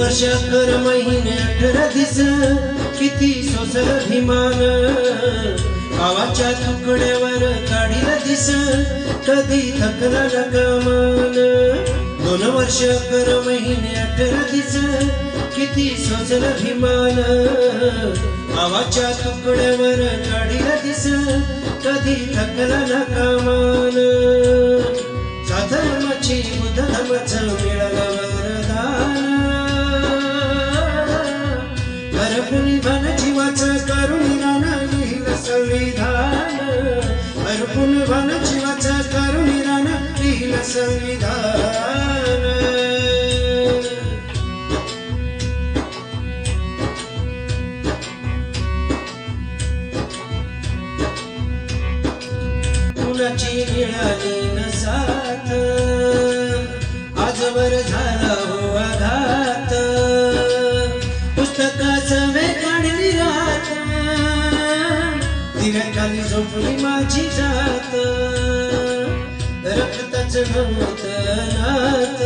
वर्ष कर महिने अठरा दिस किती सोसर अभिमान. गावाच्या तुकड्यावर काढील दिस कधी थकला न कामान दोन वर्ष कर महिन्यात अठरा दिस किती सोसर अभिमान. गावाच्या तुकड्यावर काढील दिस कधी थकला न कामान साधर्माची बुद्ध धर्माचं मिळालं पुन भन जीवाचं करुणी राणा लिहिलं संविधान. कुणाची मिळाली न साथ आजवर झाली खाली झोपली माझी जात. रक्ताच गवत नात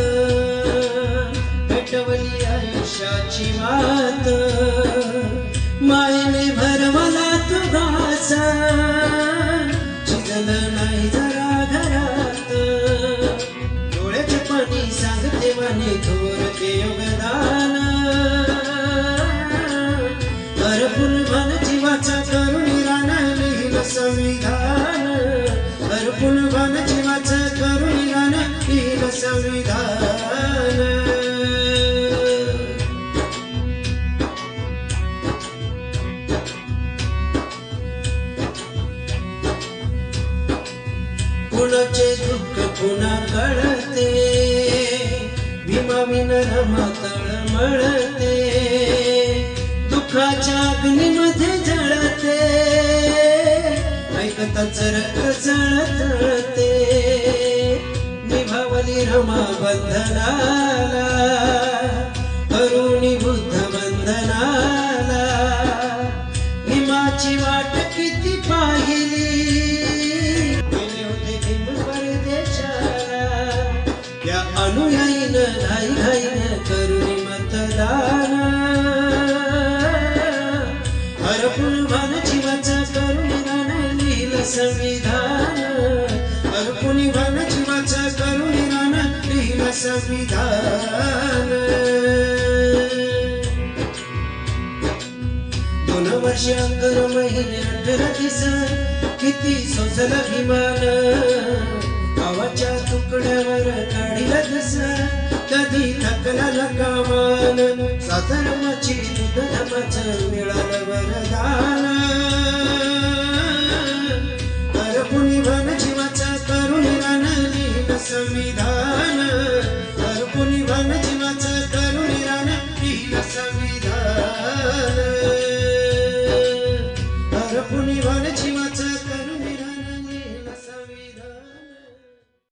पेटवली आयुष्याची मात मायने भरवला तू घासा शिजलं नाही जरा घरात. डोळ्याचे पाणी सांगते माने तू. कुणाचे दुःख पुन्हा कळते? भीमाविन रमातळ मळते. दुःखाच्या अग्नीमध्ये जळते. ऐकता रक्त जळतळते निभावली रमा बंधनाला. अनुयायीनं घाई करुणी मतदान. हरपून भान जीवाचं करुणी रान लिहिलं संविधान. हरपुनी भान जीवाचं करुणी रान लिहिलं संविधान. दोन वर्ष अंतर महिने अठरा दिस किती सोसल विमान गावाच्या तुकड्यावर घातला कामान साधर्माची धर्माच मिळालं वरदान हरपुणी भन जीवाचा करुण रान लिहिलं संविधान. हरपुणी भन जीवाचा करुण रान लिहिलं संविधान. हरपुणी